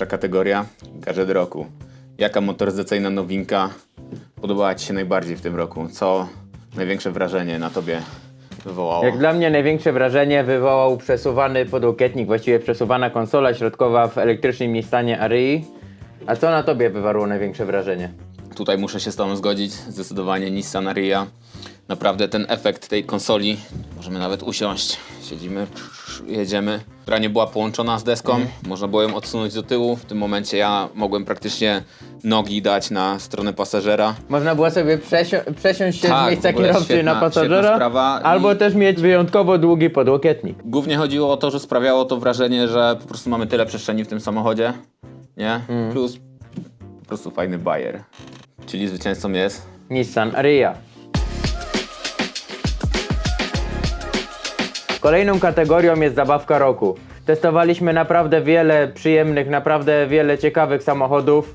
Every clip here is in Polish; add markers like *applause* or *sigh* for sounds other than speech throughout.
Pierwsza kategoria, gadżet roku. Jaka motoryzacyjna nowinka podobała Ci się najbardziej w tym roku? Co największe wrażenie na Tobie wywołało? Jak dla mnie największe wrażenie wywołał przesuwany podłokietnik, właściwie przesuwana konsola środkowa w elektrycznym Nissanie Arii. A co na tobie wywarło największe wrażenie? Tutaj muszę się z Tobą zgodzić, zdecydowanie Nissan Aria. Naprawdę ten efekt tej konsoli, możemy nawet usiąść, siedzimy, jedziemy, która nie była połączona z deską, można było ją odsunąć do tyłu. W tym momencie ja mogłem praktycznie nogi dać na stronę pasażera. Można było sobie przesiąść się Tak, z miejsca kierowcy świetna- na pasażera, sprawa i- albo też mieć wyjątkowo długi podłokietnik. Głównie chodziło o to, że sprawiało to wrażenie, że po prostu mamy tyle przestrzeni w tym samochodzie, nie? Plus po prostu fajny bajer. Czyli zwycięzcą jest Nissan Aria. Kolejną kategorią jest zabawka roku. Testowaliśmy naprawdę wiele przyjemnych, naprawdę wiele ciekawych samochodów,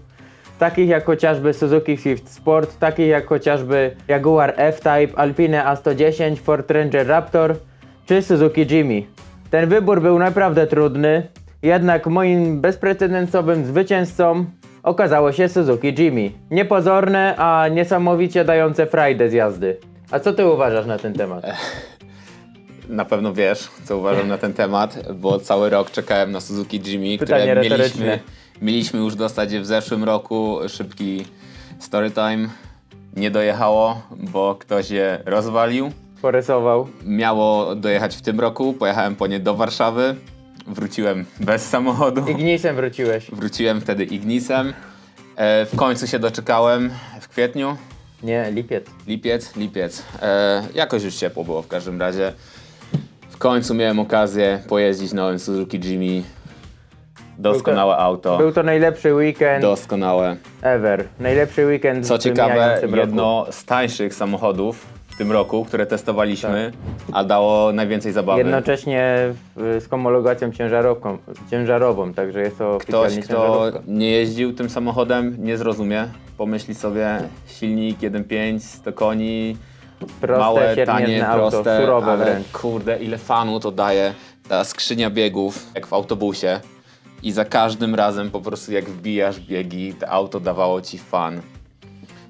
takich jak chociażby Suzuki Swift Sport, takich jak chociażby Jaguar F-Type, Alpine A110, Ford Ranger Raptor czy Suzuki Jimmy. Ten wybór był naprawdę trudny, jednak moim bezprecedensowym zwycięzcą okazało się Suzuki Jimmy. Niepozorne, a niesamowicie dające frajdę z jazdy. A co ty uważasz na ten temat? *laughs* Na pewno wiesz, co uważam na ten temat, bo cały rok czekałem na Suzuki Jimmy, Pytanie które mieliśmy, mieliśmy już dostać w zeszłym roku. Szybki story time. Nie dojechało, bo ktoś je rozwalił. Porysował. Miało dojechać w tym roku, pojechałem po nie do Warszawy. Wróciłem bez samochodu. Ignisem wróciłeś. Wróciłem wtedy Ignisem. E, w końcu się doczekałem w kwietniu. Nie, lipiec. Lipiec, lipiec. E, jakoś już ciepło było w każdym razie. W końcu miałem okazję pojeździć nowym Suzuki Jimmy. Doskonałe auto. Był to najlepszy weekend Doskonałe. ever. Najlepszy weekend Co w tym ciekawe, mijającym roku. jedno z tańszych samochodów w tym roku, które testowaliśmy, a dało najwięcej zabawy. Jednocześnie y, z homologacją ciężarowką, ciężarową, także jest to Ktoś, oficjalnie kto ciężarówka. nie jeździł tym samochodem, nie zrozumie. Pomyśli sobie, silnik 1.5, 100 koni, Proste, małe, tanie, auto, proste, surowe ale wręcz. kurde, ile fanu to daje. Ta skrzynia biegów, jak w autobusie. I za każdym razem po prostu jak wbijasz biegi, to auto dawało ci fan.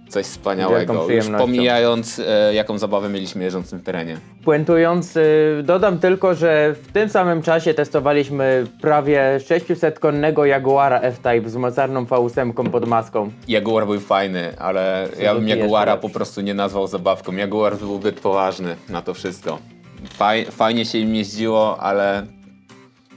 Coś wspaniałego. Już pomijając, e, jaką zabawę mieliśmy jeżdżąc w tym terenie. Puentując, y, dodam tylko, że w tym samym czasie testowaliśmy prawie 600-konnego Jaguara F-Type z mocarną V8 pod maską. Jaguar był fajny, ale ja bym Jaguara po prostu nie nazwał zabawką. Jaguar był zbyt poważny na to wszystko. Faj, fajnie się im jeździło, ale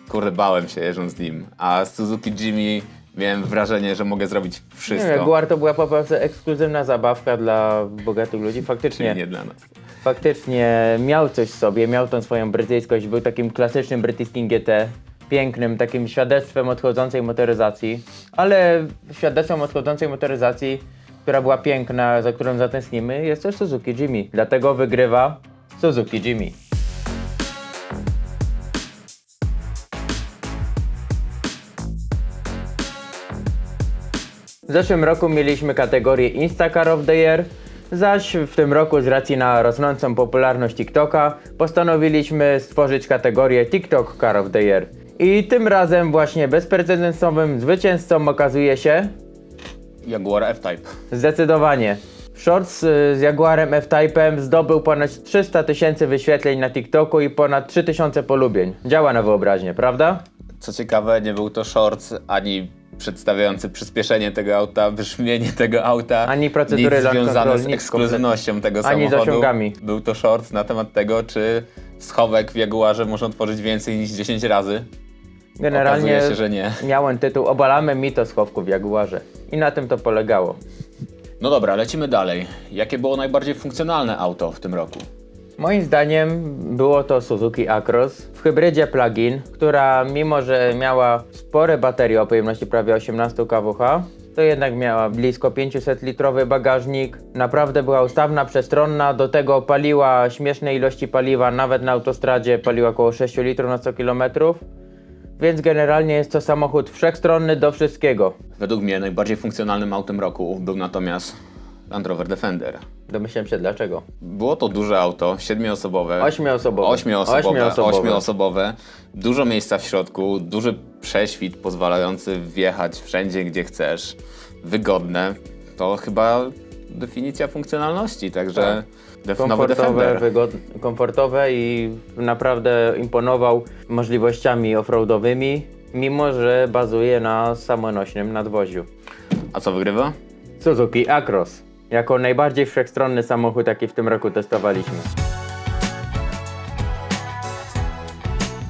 kurde, bałem się jeżdżąc nim. A z Suzuki Jimmy miałem wrażenie, że mogę zrobić Nie wszystko. Jaguar to była po prostu ekskluzywna zabawka dla bogatych ludzi. Faktycznie, Czyli nie dla nas. faktycznie miał coś w sobie, miał tą swoją brytyjskość, był takim klasycznym brytyjskim GT. Pięknym, takim świadectwem odchodzącej motoryzacji, ale świadectwem odchodzącej motoryzacji, która była piękna, za którą zatęsknimy, jest też Suzuki Jimmy. Dlatego wygrywa Suzuki Jimmy. W zeszłym roku mieliśmy kategorię Instacar of the Year, zaś w tym roku z racji na rosnącą popularność TikToka postanowiliśmy stworzyć kategorię TikTok Car of the Year. I tym razem właśnie bezprecedensowym zwycięzcą okazuje się Jaguar F-Type. zdecydowanie Shorts y, z Jaguarem F-Type'em zdobył ponad 300 tysięcy wyświetleń na TikToku i ponad 3000 polubień. Działa na wyobraźnię, prawda? Co ciekawe, nie był to shorts ani przedstawiający przyspieszenie tego auta, brzmienie tego auta, Ani procedury nic launch związane control, z nic ekskluzywnością tego Ani z samochodu. osiągami. Był to shorts na temat tego, czy schowek w Jaguarze można otworzyć więcej niż 10 razy. Generalnie Okazuje się, że nie. miałem tytuł Obalamy mito schowku w Jaguarze. I na tym to polegało. No dobra, lecimy dalej. Jakie było najbardziej funkcjonalne auto w tym roku? Moim zdaniem było to Suzuki Acros w hybrydzie plug-in, która mimo, że miała spore baterie o pojemności prawie 18 kWh, to jednak miała blisko 500 litrowy bagażnik, naprawdę była ustawna, przestronna, do tego paliła śmieszne ilości paliwa, nawet na autostradzie paliła około 6 litrów na 100 km, więc generalnie jest to samochód wszechstronny do wszystkiego. Według mnie najbardziej funkcjonalnym autem roku był natomiast Land Rover Defender. Domyślam się dlaczego. Było to duże auto, siedmioosobowe. Ośmioosobowe. Ośmioosobowe. Ośmioosobowe. Ośmioosobowe. Dużo miejsca w środku, duży prześwit pozwalający wjechać wszędzie, gdzie chcesz. Wygodne. To chyba definicja funkcjonalności, także nowy komfortowe, komfortowe i naprawdę imponował możliwościami offroadowymi, mimo że bazuje na samonośnym nadwoziu. A co wygrywa? Suzuki Acros. Jako najbardziej wszechstronny samochód, jaki w tym roku testowaliśmy.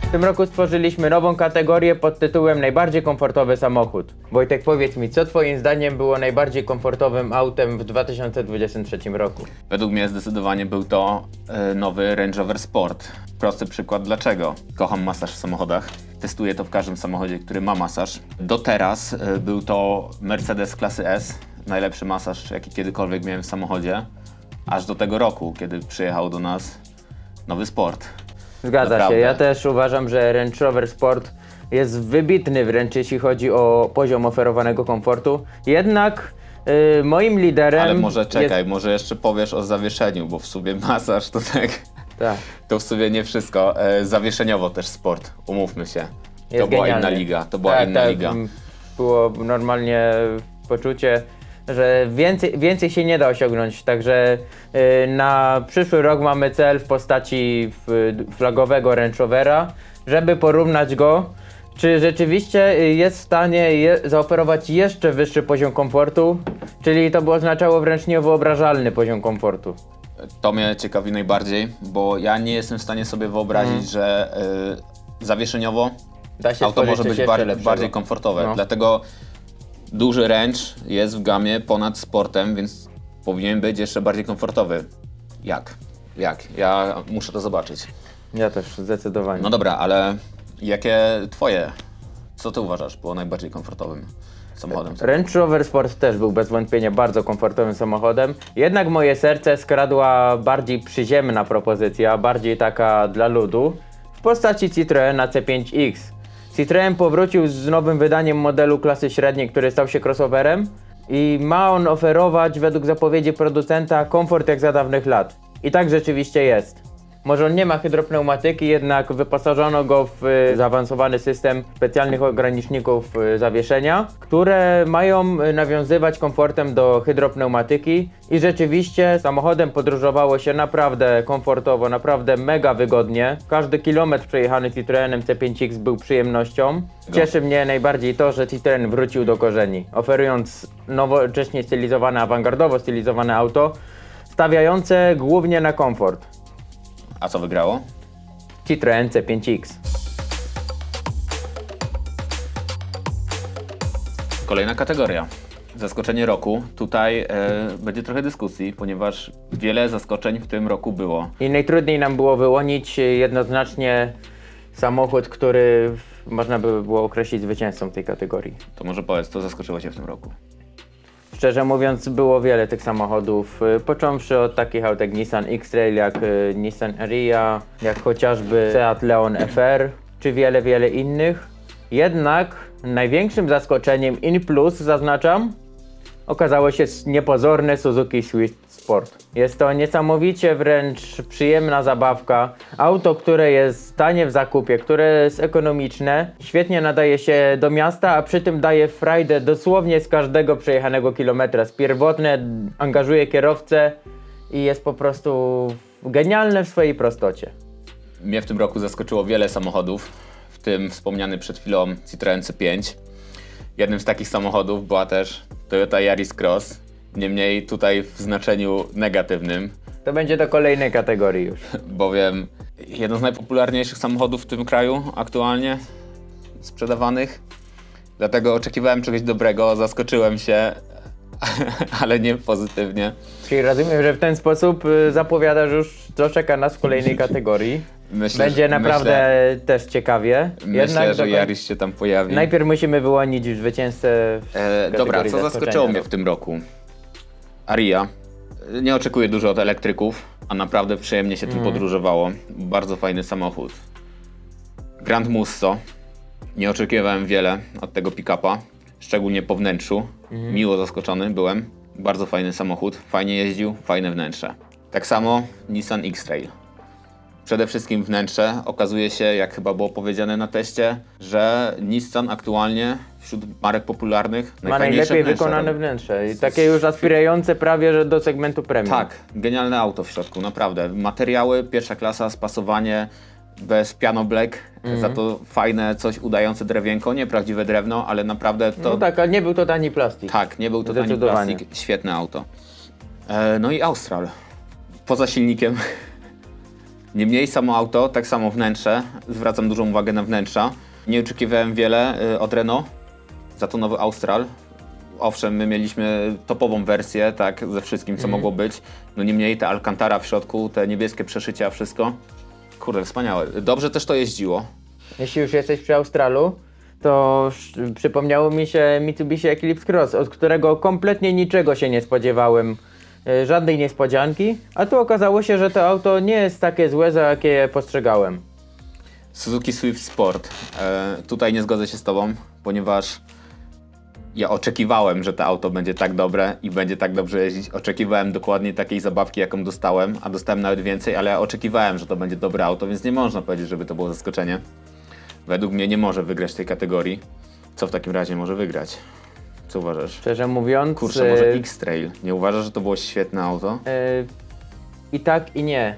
W tym roku stworzyliśmy nową kategorię pod tytułem Najbardziej komfortowy samochód. Wojtek, powiedz mi, co Twoim zdaniem było najbardziej komfortowym autem w 2023 roku? Według mnie zdecydowanie był to e, nowy Range Rover Sport. Prosty przykład dlaczego. Kocham masaż w samochodach. Testuję to w każdym samochodzie, który ma masaż. Do teraz e, był to Mercedes klasy S. Najlepszy masaż, jaki kiedykolwiek miałem w samochodzie. Aż do tego roku, kiedy przyjechał do nas nowy Sport. Zgadza Naprawdę. się. Ja też uważam, że Range Rover Sport jest wybitny wręcz jeśli chodzi o poziom oferowanego komfortu. Jednak y, moim liderem. Ale może czekaj, Jest... może jeszcze powiesz o zawieszeniu, bo w sumie masaż to tak... Tak. To w sumie nie wszystko. E, zawieszeniowo też sport, umówmy się. To Jest była genialny. inna liga, to była tak, inna tak, liga. Było normalnie poczucie, że więcej, więcej się nie da osiągnąć. Także y, na przyszły rok mamy cel w postaci flagowego Range Rovera, żeby porównać go. Czy rzeczywiście y, jest w stanie je, zaoferować jeszcze wyższy poziom komfortu? Czyli to by oznaczało wręcz niewyobrażalny poziom komfortu. To mnie ciekawi najbardziej, bo ja nie jestem w stanie sobie wyobrazić, Mhm. że y, zawieszeniowo Da się auto stworzyć może coś być jeszcze bar- lepszego. bardziej komfortowe. No. Dlatego duży range jest w gamie ponad sportem, więc powinien być jeszcze bardziej komfortowy. Jak? Jak? Ja muszę to zobaczyć. Ja też zdecydowanie. No dobra, ale jakie twoje, co ty uważasz było najbardziej komfortowym samochodem? Range Rover Sport też był bez wątpienia bardzo komfortowym samochodem. Jednak moje serce skradła bardziej przyziemna propozycja, bardziej taka dla ludu, w postaci Citroena C5X. Citroen powrócił z nowym wydaniem modelu klasy średniej, który stał się crossoverem i ma on oferować według zapowiedzi producenta komfort jak za dawnych lat. I tak rzeczywiście jest. Może on nie ma hydropneumatyki, jednak wyposażono go w y, zaawansowany system specjalnych ograniczników y, zawieszenia, które mają y, nawiązywać komfortem do hydropneumatyki i rzeczywiście samochodem podróżowało się naprawdę komfortowo, naprawdę mega wygodnie. Każdy kilometr przejechany Citroenem C5X był przyjemnością. Cieszy mnie najbardziej to, że Citroen wrócił do korzeni, oferując nowocześnie stylizowane, awangardowo stylizowane auto, stawiające głównie na komfort. A co wygrało? Citroen C5X. Kolejna kategoria. Zaskoczenie roku. Tutaj e, będzie trochę dyskusji, ponieważ wiele zaskoczeń w tym roku było. I najtrudniej nam było wyłonić y, jednoznacznie samochód, który w- można by było określić zwycięzcą tej kategorii. To może powiedz, co zaskoczyło Cię w tym roku? Szczerze mówiąc, było wiele tych samochodów, y, począwszy od takich aut jak Nissan X-Trail, jak y, Nissan Ariya, jak chociażby Seat Leon FR, czy wiele, wiele innych. Jednak największym zaskoczeniem in plus, zaznaczam, okazało się niepozorne Suzuki Swift Sport. Jest to niesamowicie wręcz przyjemna zabawka. Auto, które jest tanie w zakupie, które jest ekonomiczne, świetnie nadaje się do miasta, a przy tym daje frajdę dosłownie z każdego przejechanego kilometra. Z pierwotne angażuje kierowcę i jest po prostu genialne w swojej prostocie. Mnie w tym roku zaskoczyło wiele samochodów, w tym wspomniany przed chwilą Citroen C5. Jednym z takich samochodów była też Toyota Yaris Cross, niemniej tutaj w znaczeniu negatywnym, To będzie do kolejnej kategorii już. *laughs* bowiem jeden z najpopularniejszych samochodów w tym kraju aktualnie sprzedawanych. Dlatego oczekiwałem czegoś dobrego, zaskoczyłem się, *laughs* ale nie pozytywnie. Czyli rozumiem, że w ten sposób y, zapowiadasz już, co czeka nas w kolejnej *laughs* kategorii. Myślę, Będzie że- naprawdę też ciekawie. Myślę, że do koń- Yaris się tam pojawi. Najpierw musimy wyłonić zwycięzcę. w E, dobra, kategorii co zaskoczyło mnie w tym roku? Aria. Nie oczekuję dużo od elektryków, a naprawdę przyjemnie się tym podróżowało. Bardzo fajny samochód. Grand Musso. Nie oczekiwałem wiele od tego pick-upa, szczególnie po wnętrzu. Miło zaskoczony byłem. Bardzo fajny samochód, fajnie jeździł, fajne wnętrze. Tak samo Nissan X-Trail. Przede wszystkim wnętrze. Okazuje się, jak chyba było powiedziane na teście, że Nissan aktualnie wśród marek popularnych Ma najlepiej wnętrze wykonane wnętrze i takie już aspirające prawie, że do segmentu premium. Tak, genialne auto w środku, naprawdę. Materiały, pierwsza klasa, spasowanie, bez piano black, Mhm. za to fajne, coś udające drewienko, nie prawdziwe drewno, ale naprawdę to... No tak, ale nie był to tani plastik. Tak, nie był to tani plastik, świetne auto. E, no i Austral. Poza silnikiem. Niemniej samo auto, tak samo wnętrze. Zwracam dużą uwagę na wnętrza. Nie oczekiwałem wiele e, od Renault. Za to nowy Austral. Owszem, my mieliśmy topową wersję, tak, ze wszystkim, co mogło być. No niemniej te Alcantara w środku, te niebieskie przeszycia, wszystko. Kurde, wspaniałe. Dobrze też to jeździło. Jeśli już jesteś przy Australu, to sz- przypomniało mi się Mitsubishi Eclipse Cross, od którego kompletnie niczego się nie spodziewałem. E, Żadnej niespodzianki, a tu okazało się, że to auto nie jest takie złe, za jakie postrzegałem. Suzuki Swift Sport. E, tutaj nie zgodzę się z Tobą, ponieważ ja oczekiwałem, że to auto będzie tak dobre i będzie tak dobrze jeździć. Oczekiwałem dokładnie takiej zabawki, jaką dostałem, a dostałem nawet więcej, ale ja oczekiwałem, że to będzie dobre auto, więc nie można powiedzieć, żeby to było zaskoczenie. Według mnie nie może wygrać tej kategorii. Co w takim razie może wygrać? Co uważasz? Szczerze mówiąc, Kurczę, może e, X-Trail. Nie uważasz, że to było świetne auto? e, i tak i nie.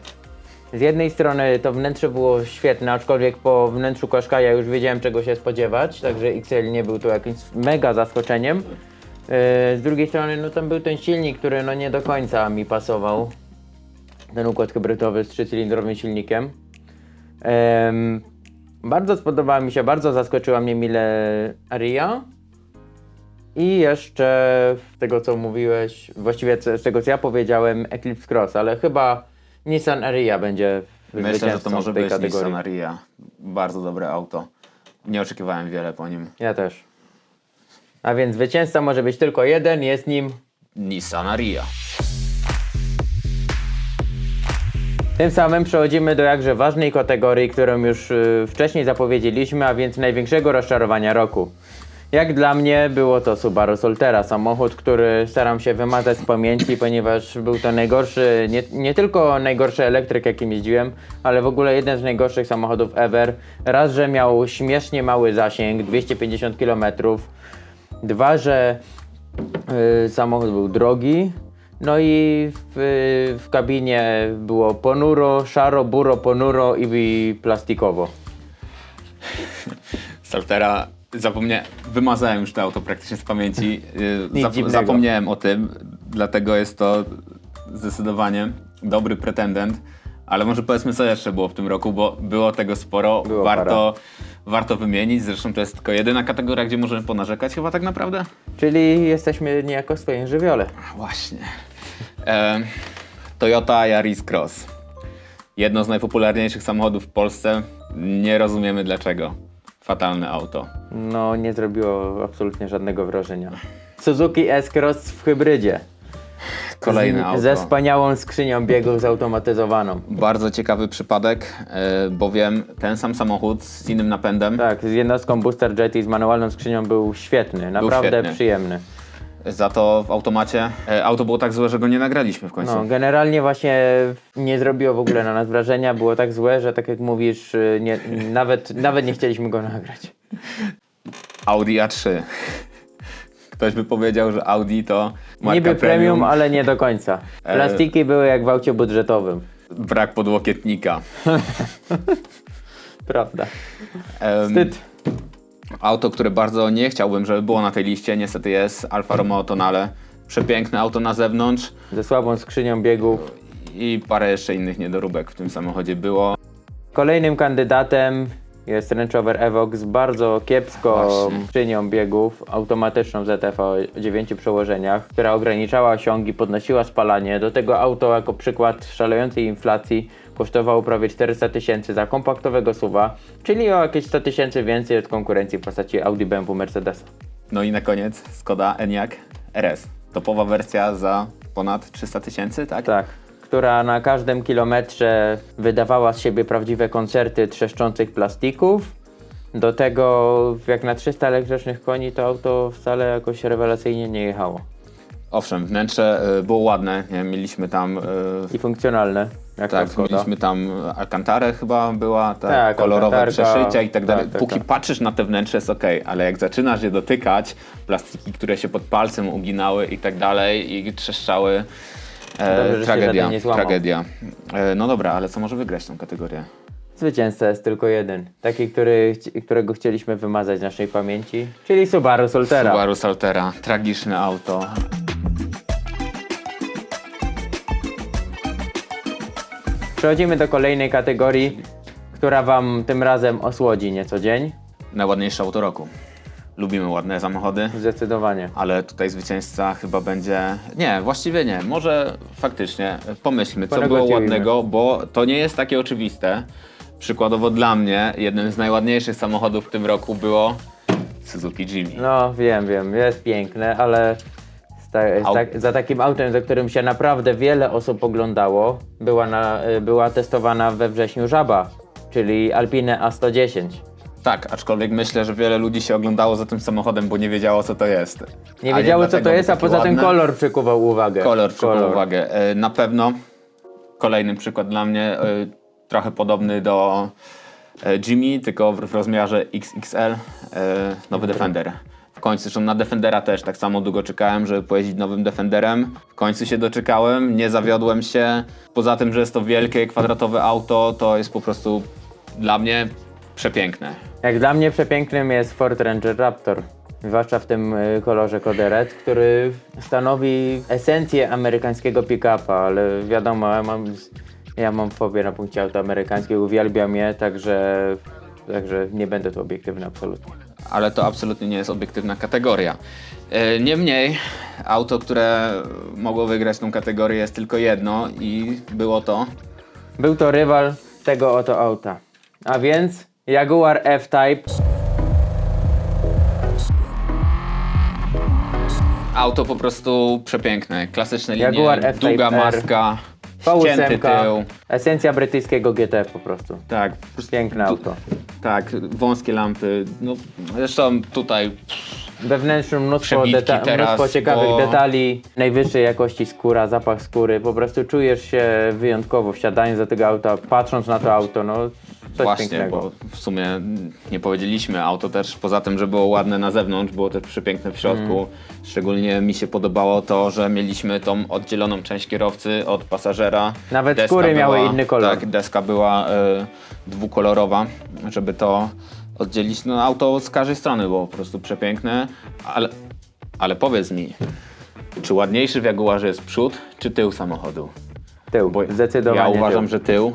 Z jednej strony to wnętrze było świetne, aczkolwiek po wnętrzu Qashqai'a już wiedziałem czego się spodziewać, także XL nie był tu jakimś mega zaskoczeniem. E, Z drugiej strony no tam był ten silnik, który no nie do końca mi pasował. Ten układ hybrydowy z trzycylindrowym silnikiem. Em, bardzo spodobała mi się, bardzo zaskoczyła mnie mile Aria. I jeszcze z tego co mówiłeś, właściwie z tego co ja powiedziałem, Eclipse Cross, ale chyba Nissan Aria będzie Myślę, że to może być kategorii. Nissan Aria. Bardzo dobre auto. Nie oczekiwałem wiele po nim. Ja też. A więc zwycięzca może być tylko jeden, jest nim Nissan Aria. Tym samym przechodzimy do jakże ważnej kategorii, którą już y, wcześniej zapowiedzieliśmy, a więc największego rozczarowania roku. Jak dla mnie było to Subaru Solterra, samochód, który staram się wymazać z pamięci, ponieważ był to najgorszy, nie, nie tylko najgorszy elektryk jakim jeździłem, ale w ogóle jeden z najgorszych samochodów ever. Raz, że miał śmiesznie mały zasięg, 250 km. Dwa, że y, samochód był drogi. No i w, w kabinie było ponuro, szaro, buro, ponuro i, i plastikowo. Saltera zapomniałem, wymazałem już to auto praktycznie z pamięci. Yy, Nic zap- dziwnego. zapomniałem o tym, dlatego jest to zdecydowanie dobry pretendent. Ale może powiedzmy co jeszcze było w tym roku, bo było tego sporo, Było warto, warto wymienić. Zresztą to jest tylko jedyna kategoria, gdzie możemy ponarzekać chyba tak naprawdę. Czyli jesteśmy niejako w swoim żywiole. Właśnie. Toyota Yaris Cross. Jedno z najpopularniejszych samochodów w Polsce. Nie rozumiemy dlaczego. Fatalne auto. No, nie zrobiło absolutnie żadnego wrażenia. Suzuki S-Cross w hybrydzie. Kolejne auto. Ze wspaniałą skrzynią biegów zautomatyzowaną. Bardzo ciekawy przypadek, e, bowiem ten sam samochód z innym napędem, Tak, z jednostką Booster Jet i z manualną skrzynią był świetny, naprawdę świetny. przyjemny. Za to w automacie e, auto było tak złe, że go nie nagraliśmy w końcu. No, generalnie właśnie nie zrobiło w ogóle na nas wrażenia, było tak złe, że tak jak mówisz, y, nie, nawet, nawet nie chcieliśmy go nagrać. Audi A3. Ktoś by powiedział, że Audi to marka Niby premium, premium, ale nie do końca. E, Plastiki były jak w aucie budżetowym. brak podłokietnika. *laughs* Prawda. Em, Wstyd. Auto, które bardzo nie chciałbym, żeby było na tej liście, niestety jest Alfa Romeo Tonale. Przepiękne auto na zewnątrz Ze słabą skrzynią biegów. i parę jeszcze innych niedoróbek w tym samochodzie było. Kolejnym kandydatem jest Range Rover Evoque z bardzo kiepską Właśnie. skrzynią biegów, automatyczną ZF o 9 przełożeniach, która ograniczała osiągi, podnosiła spalanie. Do tego auto jako przykład szalejącej inflacji kosztowało prawie 400 tysięcy za kompaktowego SUVa, czyli o jakieś 100 tysięcy więcej od konkurencji w postaci Audi, BMW, Mercedesa. No i na koniec Skoda Enyaq RS. Topowa wersja za ponad 300 tysięcy, tak? Tak. Która na każdym kilometrze wydawała z siebie prawdziwe koncerty trzeszczących plastików. Do tego, jak na 300 elektrycznych koni, to auto wcale jakoś rewelacyjnie nie jechało. Owszem, wnętrze y, było ładne, nie? mieliśmy tam y, I funkcjonalne. Jak Tak, mieliśmy tam Alcantarę chyba była, tak, Tak, kolorowe przeszycia i tak dalej. tak, tak, Póki tak. patrzysz na te wnętrze jest ok, ale jak zaczynasz je dotykać, plastiki, które się pod palcem uginały i tak dalej i trzeszczały, Dobrze, e, się tragedia, tragedia. E, no dobra, ale co może wygrać tą kategorię? Zwycięzca jest tylko jeden. Taki, który, którego chcieliśmy wymazać z naszej pamięci, czyli Subaru Solterra. Subaru Saltera, tragiczne auto. Przechodzimy do kolejnej kategorii, która Wam tym razem osłodzi nieco dzień. Najładniejsze auto roku. Lubimy ładne samochody. Zdecydowanie. Ale tutaj zwycięzca chyba będzie. Nie, właściwie nie. Może faktycznie pomyślmy, co było Ponegocjujmy. ładnego, bo to nie jest takie oczywiste. Przykładowo dla mnie, jednym z najładniejszych samochodów w tym roku było Suzuki Jimny. No wiem, wiem, jest piękne, ale Au- tak, za takim autem, za którym się naprawdę wiele osób oglądało, była, na, y, była testowana we wrześniu Żaba, czyli Alpine A110. Tak, aczkolwiek myślę, że wiele ludzi się oglądało za tym samochodem, bo nie wiedziało, co to jest. Nie wiedziało co to jest, a poza tym kolor przykuwał uwagę. Kolor przykuł uwagę. E, Na pewno kolejny przykład dla mnie, e, trochę podobny do e, Jimmy, tylko w rozmiarze XXL, nowy Defender. W końcu, zresztą na Defendera też tak samo długo czekałem, żeby pojeździć nowym Defenderem. W końcu się doczekałem, nie zawiodłem się. Poza tym, że jest to wielkie, kwadratowe auto, to jest po prostu dla mnie przepiękne. Jak dla mnie przepięknym jest Ford Ranger Raptor. Zwłaszcza w tym y, kolorze koderet, który stanowi esencję amerykańskiego pick-upa, ale wiadomo, ja mam, ja mam fobię na punkcie auta amerykańskiego, uwielbiam je, także, także nie będę tu obiektywny absolutnie. Ale to absolutnie nie jest obiektywna kategoria. E, Niemniej, auto, które mogło wygrać tą kategorię jest tylko jedno i było to Był to rywal tego oto auta. A więc Jaguar F-Type. auto po prostu przepiękne, klasyczne linie, Jaguar F-Type długa R. maska, ścięty V8, tył. esencja brytyjskiego GT po prostu. Tak, po prostu, Piękne auto. tak, wąskie lampy. No, zresztą tutaj We wnętrzu mnóstwo, Przebitki deta- teraz, mnóstwo ciekawych bo- detali, najwyższej jakości skóra, zapach skóry. Po prostu czujesz się wyjątkowo wsiadając do tego auta, patrząc na to auto, no coś Właśnie, pięknego. bo w sumie nie powiedzieliśmy, auto też poza tym, że było ładne na zewnątrz, było też przepiękne w środku. Mm. Szczególnie mi się podobało to, że mieliśmy tą oddzieloną część kierowcy od pasażera. Nawet skóry miały inny kolor. Tak, deska była e, dwukolorowa, żeby to oddzielić. No auto z każdej strony było po prostu przepiękne, ale, ale powiedz mi, czy ładniejszy w Jaguarze jest przód, czy tył samochodu? Tył, Bo zdecydowanie Ja uważam, tył. że tył.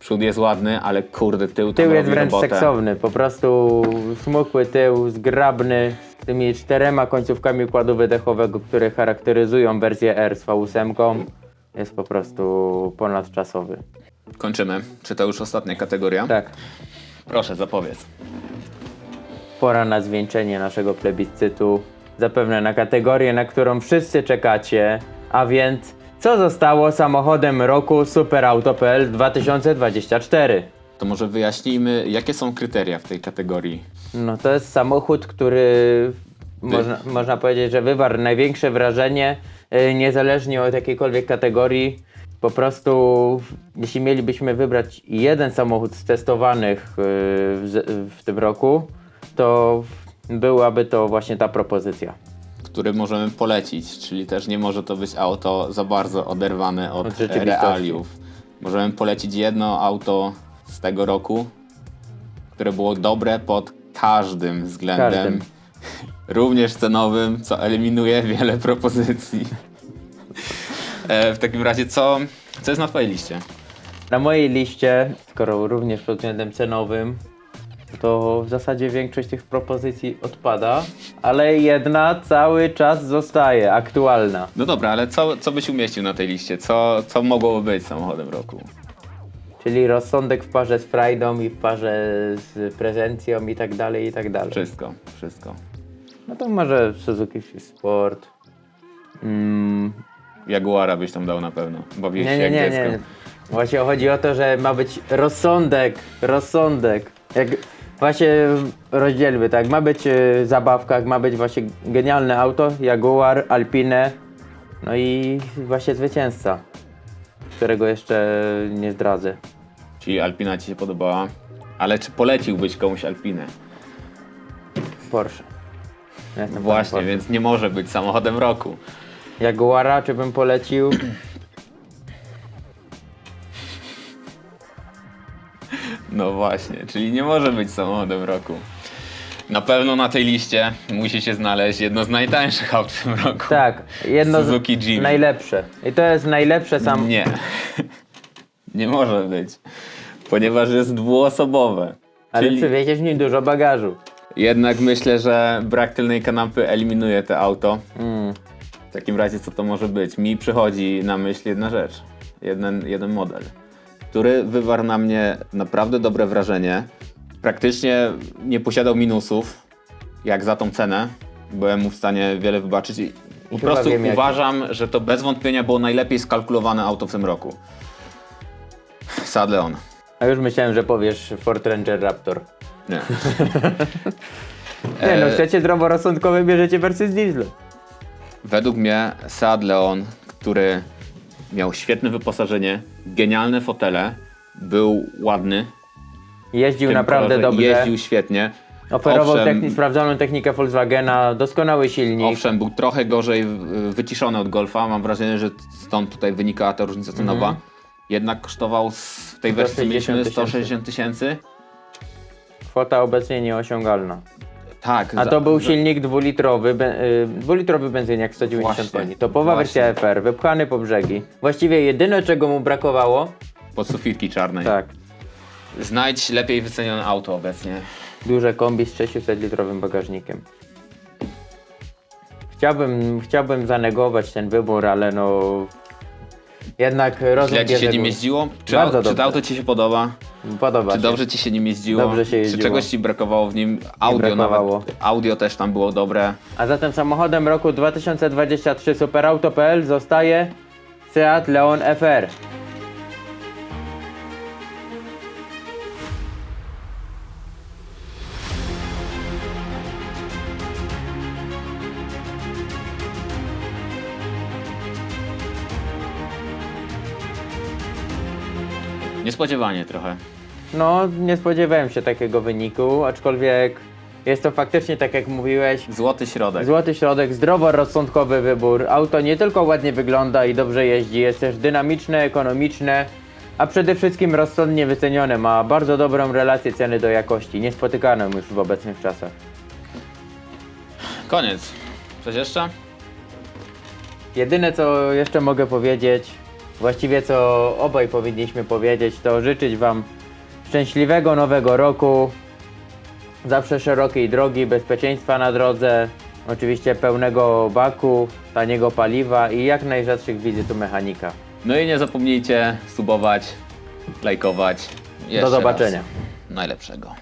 Przód jest ładny, ale kurde, tył tam Tył jest robi wręcz robotę. seksowny, po prostu smukły tył, zgrabny, z tymi czterema końcówkami układu wydechowego, które charakteryzują wersję R z V8. Jest po prostu ponadczasowy. Kończymy. Czy to już ostatnia kategoria? Tak. Proszę, zapowiedz. Pora na zwieńczenie naszego plebiscytu. Zapewne na kategorię, na którą wszyscy czekacie. A więc, co zostało samochodem roku Superauto.pl 2024? To może wyjaśnijmy, jakie są kryteria w tej kategorii. No to jest samochód, który można, można powiedzieć, że wywarł największe wrażenie, y, niezależnie od jakiejkolwiek kategorii. Po prostu, jeśli mielibyśmy wybrać jeden samochód z testowanych y, w, w tym roku, to byłaby to właśnie ta propozycja. Który możemy polecić, czyli też nie może to być auto za bardzo oderwane od, Od realiów. Możemy polecić jedno auto z tego roku, które było dobre pod każdym względem. Każdym. *laughs* Również cenowym, co eliminuje wiele propozycji. E, w takim razie, co, co jest na Twojej liście? Na mojej liście, skoro również pod względem cenowym, to w zasadzie większość tych propozycji odpada, ale jedna cały czas zostaje aktualna. No dobra, ale co, co byś umieścił na tej liście? Co, co mogłoby być samochodem roku? Czyli rozsądek w parze z frajdą i w parze z prezencją i tak dalej, i tak dalej. Wszystko, wszystko. No to może Suzuki Sport. Mm, Jaguara byś tam dał na pewno. Bawiłeś nie, się nie, jak nie, dziecko. nie. Właśnie chodzi o to, że ma być rozsądek, rozsądek. Jak właśnie rozdzielmy, tak, ma być y, zabawka, ma być właśnie genialne auto, Jaguar, Alpine, No i właśnie zwycięzca, którego jeszcze nie zdradzę. Czyli Alpina ci się podobała. Ale czy poleciłbyś komuś Alpinę? Porsche. Ja jestem Właśnie, fanem więc nie może być samochodem roku. Porsche. Jaguara czy bym polecił? No właśnie, czyli nie może być samochodem roku. Na pewno na tej liście musi się znaleźć jedno z najtańszych aut w tym roku. Tak, jedno Suzuki z Jimny. najlepsze. I to jest najlepsze sam. Nie. nie może być. Ponieważ jest dwuosobowe. Ale Czyli przywieziesz w nim dużo bagażu. jednak myślę, że brak tylnej kanapy eliminuje te auto. Mm. W takim razie co to może być? Mi przychodzi na myśl jedna rzecz. Jeden, jeden model, który wywarł na mnie naprawdę dobre wrażenie. Praktycznie nie posiadał minusów, jak za tą cenę. Byłem mu w stanie wiele wybaczyć i po Chyba prostu wiem, uważam, że to bez wątpienia było najlepiej skalkulowane auto w tym roku. Seat Leon. A już myślałem, że powiesz Ford Ranger Raptor. Nie. *laughs* Nie no, E, chcecie zdroworozsądkowe, bierzecie wersję z diesla. Według mnie Seat Leon, który miał świetne wyposażenie, genialne fotele, był ładny. Jeździł naprawdę kolorze, dobrze. Jeździł świetnie. Oferował Owszem, techni- sprawdzoną technikę Volkswagena, doskonały silnik. Owszem, był trochę gorzej wyciszony od Golfa. Mam wrażenie, że stąd tutaj wynikała ta różnica cenowa. Mhm. Jednak kosztował z- w tej wersji 160 mieliśmy tysięcy. 160 tysięcy. Kwota obecnie nieosiągalna. Tak. A za- to był za- silnik dwulitrowy, be, y, dwulitrowy benzyniak 190 Właśnie, koni. Topowa wersja FR, wypchany po brzegi. Właściwie jedyne czego mu brakowało, Pod sufitki czarnej. tak, Znajdź lepiej wycenione auto obecnie. duże kombi z 600-litrowym bagażnikiem. Chciałbym, chciałbym zanegować ten wybór, ale no... Jednak rozum Źle ci się bierze nim górę. jeździło? Czy, Bardzo au- czy to auto ci się podoba? Podoba Czy się. dobrze ci się nim jeździło? Dobrze się Czy jeździło. czegoś ci brakowało w nim? Audio brakowało. nawet. Audio też tam było dobre. A zatem samochodem roku 2023 Superauto.pl zostaje Seat Leon FR. Niespodziewanie trochę. No, nie spodziewałem się takiego wyniku, aczkolwiek jest to faktycznie, tak jak mówiłeś, Złoty środek. złoty środek, zdroworozsądkowy wybór. Auto nie tylko ładnie wygląda i dobrze jeździ, jest też dynamiczne, ekonomiczne, a przede wszystkim rozsądnie wycenione. Ma bardzo dobrą relację ceny do jakości, niespotykaną już w obecnych czasach. Koniec. Coś jeszcze? Jedyne co jeszcze mogę powiedzieć, właściwie co obaj powinniśmy powiedzieć, to życzyć Wam szczęśliwego nowego roku, zawsze szerokiej drogi, bezpieczeństwa na drodze, oczywiście pełnego baku, taniego paliwa i jak najrzadszych wizyt u mechanika. No i nie zapomnijcie subować, lajkować. Jeszcze zobaczenia. Raz. Najlepszego.